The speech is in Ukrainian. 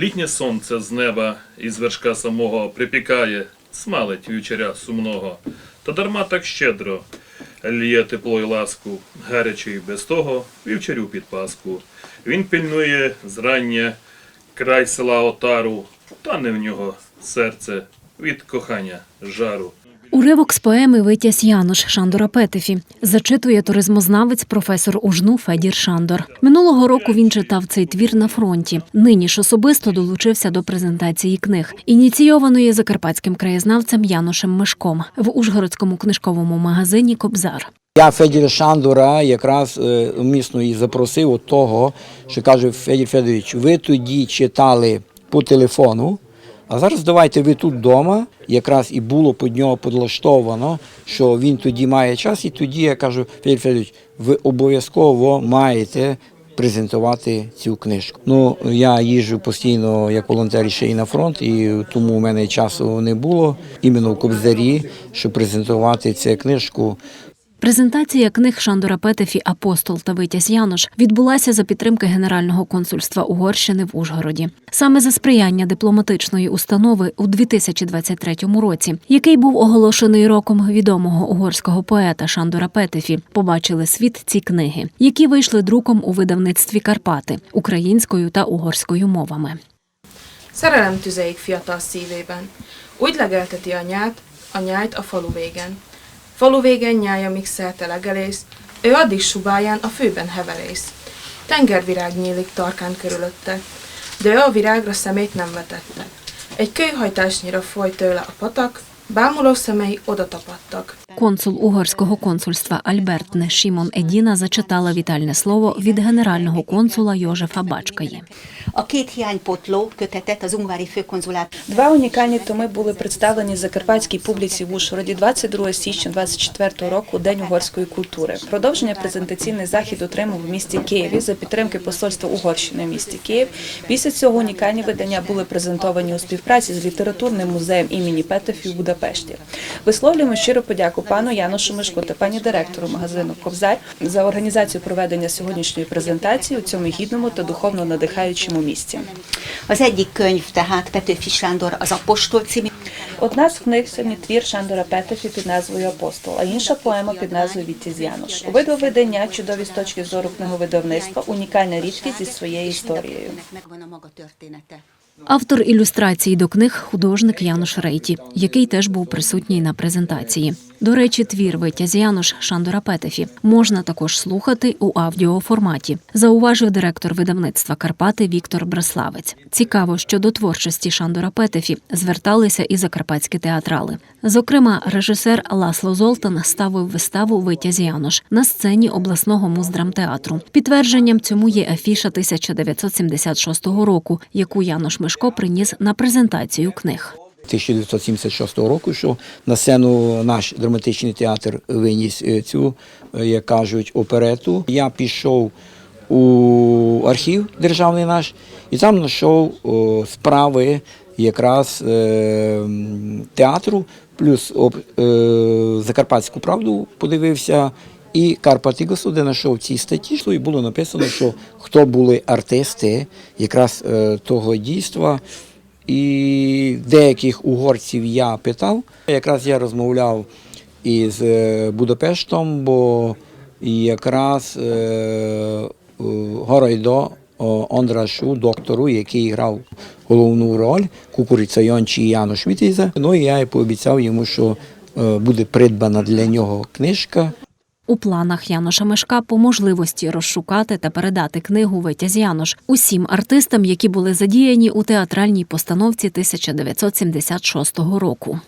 Літнє сонце з неба із вершка самого припікає, смалить вівчаря сумного, та дарма так щедро лє тепло й ласку, гарячий без того вівчарю під паску. Він пильнує зрання край села Отару, та не в нього серце від кохання жару. Уривок з поеми Витязь Януш Шандора Петефі зачитує туризмознавець професор УЖНУ Федір Шандор. Минулого року він читав цей твір на фронті. Нині ж особисто долучився до презентації книг, ініційованої закарпатським краєзнавцем Янушем Мишком в Ужгородському книжковому магазині Кобзар. Я Федір Шандора якраз е, умісно і запросив от того, що каже Федір Федорович, ви тоді читали по телефону, а зараз давайте ви тут вдома. Якраз і було під нього підлаштовано, що він тоді має час, і тоді я кажу, Федір Федорович, ви обов'язково маєте презентувати цю книжку. Ну, я їжджу постійно як волонтер ще і на фронт, і тому у мене часу не було іменно в Кобзарі, щоб презентувати цю книжку. Презентація книг Шандора Петефі Апостол та Витязь Януш відбулася за підтримки Генерального консульства Угорщини в Ужгороді. Саме за сприяння дипломатичної установи у 2023 році, який був оголошений роком відомого угорського поета Шандора Петефі, побачили світ ці книги, які вийшли друком у видавництві Карпати українською та угорською мовами. Szerelem tüzeik fiatal szívében. Úgy legelteti a nyát, a falu végen. Falu végen nyája, szerte legelész, ő addig subáján a főben heverész. Tengervirág nyílik tarkán körülötte, de ő a virágra szemét nem vetette. Egy kőhajtásnyira folyt tőle a patak, bámuló szemei oda tapadtak. Консул угорського консульства Альбертне Шімон Едіна зачитала вітальне слово від генерального консула Йожефа Бачкаї. Два унікальні томи були представлені закарпатській публіці в Ужгороді 22 січня 24 року День угорської культури. Продовження презентаційний захід отримав в місті Києві за підтримки посольства Угорщини в місті Київ. Після цього унікальні видання були презентовані у співпраці з літературним музеєм імені Петефі у Будапешті. Висловлюємо щиру подяку пану Яношу Мишку та пані директору магазину Кобзар за організацію проведення сьогоднішньої презентації у цьому гідному та духовно надихаючому місці. Az egyik könyv tehát Petőfi Sándor az Apostol című, Одна з книг сьогодні твір Шандора Петефі під назвою Апостол, а інша поема під назвою Вітязь Януш. Обидва видання чудові з точки зору книговидавництва, унікальна рідкість зі своєю історією. Автор ілюстрації до книг художник Януш Рейті, який теж був присутній на презентації. До речі, твір Витязь Януш Шандора Петефі можна також слухати у аудіоформаті, зауважив директор видавництва Карпати Віктор Бреславець. Цікаво, що до творчості Шандора Петефі зверталися і закарпатські театрали. Зокрема, режисер Ласло Золтан ставив виставу Витязь Януш на сцені обласного муздрамтеатру. Підтвердженням цьому є афіша 1976 року, яку Януш Мишко приніс на презентацію книг. 1976 року, що на сцену наш драматичний театр виніс е, цю, е, як кажуть, оперету. Я пішов у архів державний наш і там знайшов справи якраз е, театру, плюс Закарпатську правду подивився. І Карпатигосу, де знайшов ці статті, що і було написано, що хто були артисти якраз е, того дійства. І деяких угорців я питав. Якраз я розмовляв із е, Будапештом, бо якраз е, Горойдо Ондрашу, доктору, який грав головну роль, Кукуриця Йончі і Януш Вітіза. Ну і я пообіцяв йому, що буде придбана для нього книжка. У планах Яноша Мешка по можливості розшукати та передати книгу Витязь Янош усім артистам, які були задіяні у театральній постановці 1976 року.